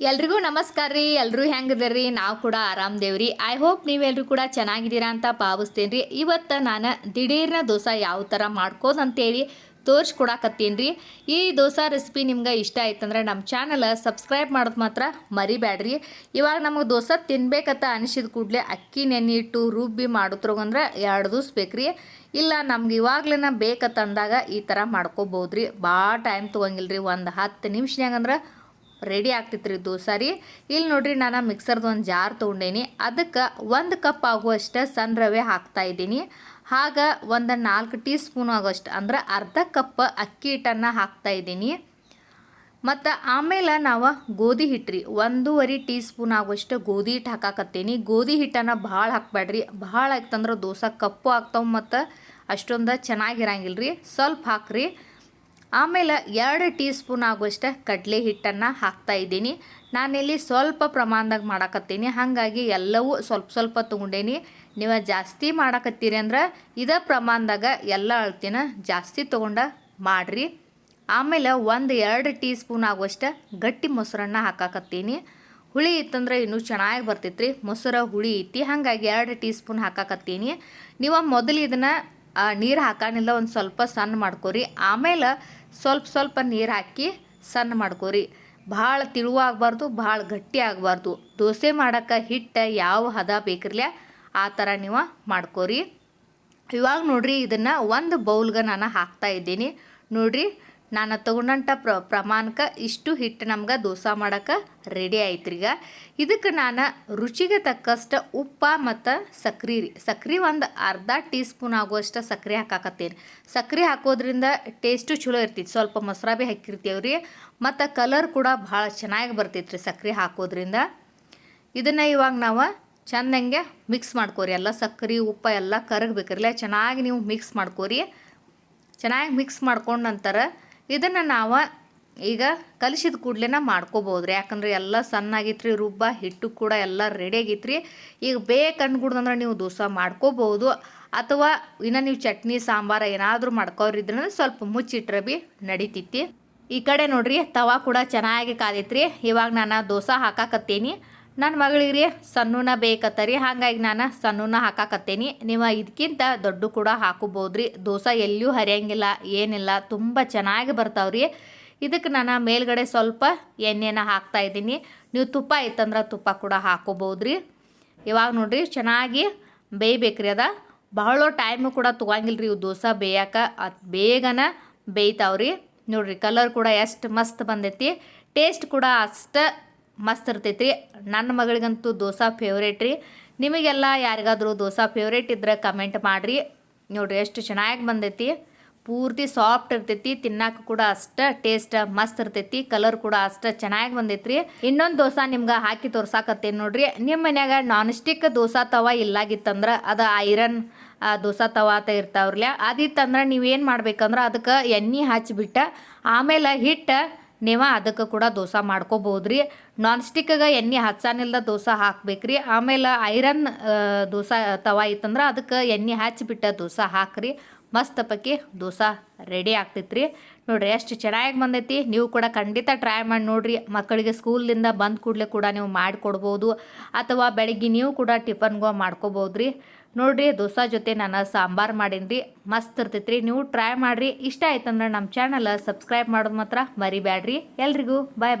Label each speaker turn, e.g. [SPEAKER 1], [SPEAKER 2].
[SPEAKER 1] ಎಲ್ರಿಗೂ ನಮಸ್ಕಾರ ರೀ ಎಲ್ಲರೂ ಹೆಂಗದಿರಿ ನಾವು ಕೂಡ ಆರಾಮದೇವ್ರಿ. ಐ ಹೋಪ್ ನೀವೆಲ್ಲರೂ ಕೂಡ ಚೆನ್ನಾಗಿದ್ದೀರಾ ಅಂತ ಭಾವಿಸ್ತೇನೆ ರೀ. ಇವತ್ತು ನಾನು ದಿಢೀರ್ನ ದೋಸೆ ಯಾವ ಥರ ಮಾಡ್ಕೋದು ಅಂತೇಳಿ ತೋರಿಸ್ಕೊಡಕತ್ತೀನಿ ರೀ. ಈ ದೋಸೆ ರೆಸಿಪಿ ನಿಮ್ಗೆ ಇಷ್ಟ ಆಯ್ತಂದ್ರೆ ನಮ್ಮ ಚಾನಲ್ ಸಬ್ಸ್ಕ್ರೈಬ್ ಮಾಡೋದು ಮಾತ್ರ ಮರಿಬೇಡ್ರಿ ಇವಾಗ ನಮಗೆ ದೋಸೆ ತಿನ್ಬೇಕಂತ ಅನಿಸಿದ ಕೂಡಲೇ ಅಕ್ಕಿ ನೆನೆ ಇಟ್ಟು ರುಬ್ಬಿ ಅಂದ್ರೆ ಎರಡು ದಿವ್ಸ ಬೇಕ್ರಿ. ಇಲ್ಲ, ನಮ್ಗೆ ಇವಾಗ್ಲೇ ಬೇಕಂತಂದಾಗ ಈ ಥರ ಮಾಡ್ಕೋಬೋದು ರೀ ಭಾಳ ಟೈಮ್ ತೊಗೊಂಗಿಲ್ಲ ರೀ ಒಂದು ಹತ್ತು ನಿಮಿಷನ್ಯಾಗ ಅಂದ್ರೆ ರೆಡಿ ಆಗ್ತಿತ್ತು ದೋಸೆ ರೀ ಇಲ್ಲಿ ನೋಡ್ರಿ ನಾನು ಮಿಕ್ಸರ್ದು ಒಂದು ಜಾರ್ ತೊಗೊಂಡೇನಿ. ಅದಕ್ಕೆ ಒಂದು ಕಪ್ ಆಗುವಷ್ಟು ಸಣ್ಣ ರವೆ ಹಾಕ್ತಾ ಇದ್ದೀನಿ. ಹಾಗೆ ಒಂದು ನಾಲ್ಕು ಟೀ ಸ್ಪೂನ್ ಆಗೋಷ್ಟು ಅಂದ್ರೆ ಅರ್ಧ ಕಪ್ ಅಕ್ಕಿ ಹಿಟ್ಟನ್ನು ಹಾಕ್ತಾ ಇದ್ದೀನಿ. ಮತ್ತು ಆಮೇಲೆ ನಾವು ಗೋಧಿ ಹಿಟ್ಟು ರೀ ಒಂದೂವರೆ ಟೀ ಸ್ಪೂನ್ ಆಗುವಷ್ಟು ಗೋಧಿ ಹಿಟ್ಟು ಹಾಕಾಕತ್ತೀನಿ. ಗೋಧಿ ಹಿಟ್ಟನ್ನು ಭಾಳ ಹಾಕ್ಬೇಡ್ರಿ. ಭಾಳ ಆಯ್ತಂದ್ರೆ ದೋಸೆ ಕಪ್ಪು ಆಗ್ತಾವೆ ಮತ್ತು ಅಷ್ಟೊಂದು ಚೆನ್ನಾಗಿರಂಗಿಲ್ಲ ರೀ ಸ್ವಲ್ಪ ಹಾಕ್ರಿ. ಆಮೇಲೆ ಎರಡು ಟೀ ಸ್ಪೂನ್ ಆಗುವಷ್ಟೇ ಕಡಲೆ ಹಿಟ್ಟನ್ನು ಹಾಕ್ತಾ ಇದ್ದೀನಿ. ನಾನಿಲ್ಲಿ ಸ್ವಲ್ಪ ಪ್ರಮಾಣದಾಗ ಮಾಡಾಕತ್ತೀನಿ. ಹಾಗಾಗಿ ಎಲ್ಲವೂ ಸ್ವಲ್ಪ ಸ್ವಲ್ಪ ತೊಗೊಂಡೇನಿ ನೀವು ಜಾಸ್ತಿ ಮಾಡಾಕತ್ತೀರಿ ಅಂದ್ರೆ ಇದೇ ಪ್ರಮಾಣದಾಗ ಎಲ್ಲ ಅಳ್ತಿನ ಜಾಸ್ತಿ ತೊಗೊಂಡ ಮಾಡಿರಿ. ಆಮೇಲೆ ಒಂದು ಎರಡು ಟೀ ಸ್ಪೂನ್ ಆಗುವಷ್ಟು ಗಟ್ಟಿ ಮೊಸರನ್ನ ಹಾಕಾಕತ್ತೀನಿ. ಹುಳಿ ಇತ್ತಂದ್ರೆ ಇನ್ನೂ ಚೆನ್ನಾಗಿ ಬರ್ತೈತ್ರಿ. ಮೊಸರು ಹುಳಿ ಐತಿ, ಹಾಗಾಗಿ ಎರಡು ಟೀ ಸ್ಪೂನ್ ಹಾಕಾಕತ್ತೀನಿ. ನೀವು ಮೊದಲು ಇದನ್ನು ನೀರು ಹಾಕಾನಿಲ್ಲ, ಒಂದು ಸ್ವಲ್ಪ ಸಣ್ಣ ಮಾಡ್ಕೊರಿ. ಆಮೇಲೆ ಸ್ವಲ್ಪ ಸ್ವಲ್ಪ ನೀರು ಹಾಕಿ ಸಣ್ಣ ಮಾಡ್ಕೊರಿ. ಭಾಳ ತಿಳುವಾಗಬಾರ್ದು ಭಾಳ ಗಟ್ಟಿ ಆಗಬಾರ್ದು. ದೋಸೆ ಮಾಡೋಕ್ಕೆ ಹಿಟ್ಟು ಯಾವ ಹದ ಬೇಕಿರಲ್ಲ ಆ ಥರ ನೀವು ಮಾಡ್ಕೋರಿ. ಇವಾಗ ನೋಡ್ರಿ ಇದನ್ನು ಒಂದು ಬೌಲ್ಗೆ ನಾನು ಹಾಕ್ತಾ ಇದ್ದೀನಿ. ನೋಡ್ರಿ ನಾನು ತೊಗೊಂಡಂಥ ಪ್ರ ಪ್ರಮಾಣಕ್ಕೆ ಇಷ್ಟು ಹಿಟ್ಟು ನಮ್ಗೆ ದೋಸೆ ಮಾಡೋಕ್ಕೆ ರೆಡಿ ಆಯ್ತು ಇದಕ್ಕೆ ನಾನು ರುಚಿಗೆ ತಕ್ಕಷ್ಟು ಉಪ್ಪ ಮತ್ತು ಸಕ್ರೆ ರೀ. ಸಕ್ರೆ ಒಂದು ಅರ್ಧ ಟೀ ಸ್ಪೂನ್ ಆಗುವಷ್ಟು ಸಕ್ಕರೆ ಹಾಕಾಕತ್ತೀನಿ. ಸಕ್ಕರೆ ಹಾಕೋದ್ರಿಂದ ಟೇಸ್ಟು ಚಲೋ ಇರ್ತೈತಿ. ಸ್ವಲ್ಪ ಮೊಸರ ಭೀ ಹಾಕಿರ್ತೀವಿ ರೀ. ಮತ್ತು ಕಲರ್ ಕೂಡ ಭಾಳ ಚೆನ್ನಾಗಿ ಬರ್ತೈತೆ ರೀ ಸಕ್ಕರೆ ಹಾಕೋದ್ರಿಂದ. ಇದನ್ನು ಇವಾಗ ನಾವು ಚೆಂದಂಗೆ ಮಿಕ್ಸ್ ಮಾಡ್ಕೋರಿ. ಎಲ್ಲ ಸಕ್ಕರೆ ಉಪ್ಪ ಎಲ್ಲ ಕರಗಬೇಕ್ರಲ್ಲ ಚೆನ್ನಾಗಿ ನೀವು ಮಿಕ್ಸ್ ಮಾಡ್ಕೋರಿ. ಚೆನ್ನಾಗಿ ಮಿಕ್ಸ್ ಮಾಡ್ಕೊಂಡ ನಂತರ ಇದನ್ನು ನಾವು ಈಗ ಕಲಿಸಿದ ಕೂಡಲೇ ಮಾಡ್ಕೋಬೋದು ರೀ ಯಾಕಂದ್ರೆ ಎಲ್ಲ ಸಣ್ಣಾಗಿತ್ತು ರೀ ರುಬ್ಬ ಹಿಟ್ಟು ಕೂಡ ಎಲ್ಲ ರೆಡಿ ರೀ ಈಗ ಬೇಕು ಅನ್ಗುಡ್ದಂದ್ರೆ ನೀವು ದೋಸೆ ಮಾಡ್ಕೋಬೋದು. ಅಥವಾ ಇನ್ನು ನೀವು ಚಟ್ನಿ, ಸಾಂಬಾರ ಏನಾದರೂ ಮಾಡ್ಕೋರಿದ್ರೆ ಸ್ವಲ್ಪ ಮುಚ್ಚಿಟ್ರೆ ಬಿ ನಡಿತೈತಿ ಈ ಕಡೆ ನೋಡ್ರಿ, ತವಾ ಕೂಡ ಚೆನ್ನಾಗಿ ಕಾದೈತ್ರಿ. ಇವಾಗ ನಾನು ದೋಸೆ ಹಾಕಾಕತ್ತೀನಿ. ನನ್ನ ಮಗಳಿಗೆ ರೀ ಸಣ್ಣನ ಬೇಕತ್ತರಿ, ಹಾಗಾಗಿ ನಾನು ಸಣ್ಣನ ಹಾಕಾಕತ್ತೇನಿ. ನೀವು ಇದಕ್ಕಿಂತ ದೊಡ್ಡ ಕೂಡ ಹಾಕೋಬೋದು ರೀ ದೋಸೆ ಎಲ್ಲಿಯೂ ಹರಿಯಂಗಿಲ್ಲ, ಏನಿಲ್ಲ, ತುಂಬ ಚೆನ್ನಾಗಿ ಬರ್ತಾವ್ರಿ. ಇದಕ್ಕೆ ನಾನು ಮೇಲ್ಗಡೆ ಸ್ವಲ್ಪ ಎಣ್ಣೆನ ಹಾಕ್ತಾ ಇದ್ದೀನಿ. ನೀವು ತುಪ್ಪ ಇತ್ತಂದ್ರೆ ತುಪ್ಪ ಕೂಡ ಹಾಕೋಬೋದು ರೀ ಇವಾಗ ನೋಡಿರಿ, ಚೆನ್ನಾಗಿ ಬೇಯ್ಬೇಕ್ರಿ ಅದ. ಬಹಳ ಟೈಮು ಕೂಡ ತೊಗೊಂಗಿಲ್ಲ ರೀ ಇವು ದೋಸೆ ಬೇಯಕ್ಕೆ ಅದು ಬೇಗನ ಬೇಯ್ತಾವ್ರಿ. ನೋಡಿರಿ, ಕಲರ್ ಕೂಡ ಎಷ್ಟು ಮಸ್ತ್ ಬಂದೈತಿ. ಟೇಸ್ಟ್ ಕೂಡ ಅಷ್ಟು ಮಸ್ತ್ ಇರ್ತೈತ್ರಿ. ನನ್ನ ಮಗಳಿಗಂತೂ ದೋಸೆ ಫೇವ್ರೇಟ್ ರೀ. ನಿಮಗೆಲ್ಲ ಯಾರಿಗಾದರೂ ದೋಸೆ ಫೇವ್ರೇಟ್ ಇದ್ರೆ ಕಮೆಂಟ್ ಮಾಡಿರಿ. ನೋಡಿರಿ ಎಷ್ಟು ಚೆನ್ನಾಗಿ ಬಂದೈತಿ. ಪೂರ್ತಿ ಸಾಫ್ಟ್ ಇರ್ತೈತಿ ತಿನ್ನಕ್ಕೆ ಕೂಡ ಅಷ್ಟ ಟೇಸ್ಟ್ ಮಸ್ತ್ ಇರ್ತೈತಿ ಕಲರ್ ಕೂಡ ಅಷ್ಟ ಚೆನ್ನಾಗಿ ಬಂದೈತ್ರಿ. ಇನ್ನೊಂದು ದೋಸೆ ನಿಮ್ಗೆ ಹಾಕಿ ತೋರ್ಸಾಕತ್ತೇನೆ ನೋಡ್ರಿ. ನಿಮ್ಮ ಮನ್ಯಾಗ ನಾನ್ ಸ್ಟಿಕ್ ದೋಸೆ ತವ ಇಲ್ಲಾಗಿತ್ತಂದ್ರೆ ಅದು ಐರನ್ ದೋಸೆ ತವ ಅಂತ ಇರ್ತಾವ್ರಲ್ಲ ಅದಿತ್ತಂದ್ರೆ ನೀವೇನು ಮಾಡ್ಬೇಕಂದ್ರೆ ಅದಕ್ಕೆ ಎಣ್ಣೆ ಹಚ್ಚಿಬಿಟ್ಟ ಆಮೇಲೆ ಹಿಟ್ಟು ನೀವು ಅದಕ್ಕೆ ಕೂಡ ದೋಸೆ ಮಾಡ್ಕೋಬೋದು ರೀ ನಾನ್ ಸ್ಟಿಕ್ಗೆ ಎಣ್ಣೆ ಹಚ್ಚಾನಿಲ್ದ ದೋಸೆ ಹಾಕ್ಬೇಕ್ರಿ. ಆಮೇಲೆ ಐರನ್ ದೋಸೆ ತವ ಇತ್ತಂದ್ರೆ ಅದಕ್ಕೆ ಎಣ್ಣೆ ಹಚ್ಚಿಬಿಟ್ಟ ದೋಸೆ ಹಾಕ್ರಿ. ಮಸ್ತ್ ಪಕ್ಕಿ ದೋಸೆ ರೆಡಿ ಆಗ್ತೈತ್ರಿ. ನೋಡ್ರಿ ಎಷ್ಟು ಚೆನ್ನಾಗಿ ಬಂದೈತಿ. ನೀವು ಕೂಡ ಖಂಡಿತ ಟ್ರೈ ಮಾಡಿ ನೋಡ್ರಿ. ಮಕ್ಕಳಿಗೆ ಸ್ಕೂಲಿಂದ ಬಂದ ಕೂಡಲೇ ಕೂಡ ನೀವು ಮಾಡಿಕೊಡ್ಬೋದು. ಅಥವಾ ಬೆಳಗ್ಗೆ ನೀವು ಕೂಡ ಟಿಫನ್ಗೋ ಮಾಡ್ಕೋಬೋದು ರೀ ನೋಡ್ರಿ, ದೋಸೆ ಜೊತೆ ನಾನು ಸಾಂಬಾರು ಮಾಡೀನಿ ಮಸ್ತ್ ಇರ್ತೈತ್ರಿ. ನೀವು ಟ್ರೈ ಮಾಡಿರಿ. ಇಷ್ಟ ಆಯ್ತಂದ್ರೆ ನಮ್ಮ ಚಾನಲ್ ಸಬ್ಸ್ಕ್ರೈಬ್ ಮಾಡೋದು ಮಾತ್ರ ಮರಿಬ್ಯಾಡ್ರಿ. ಎಲ್ರಿಗೂ ಬಾಯ್ ಬಾಯ್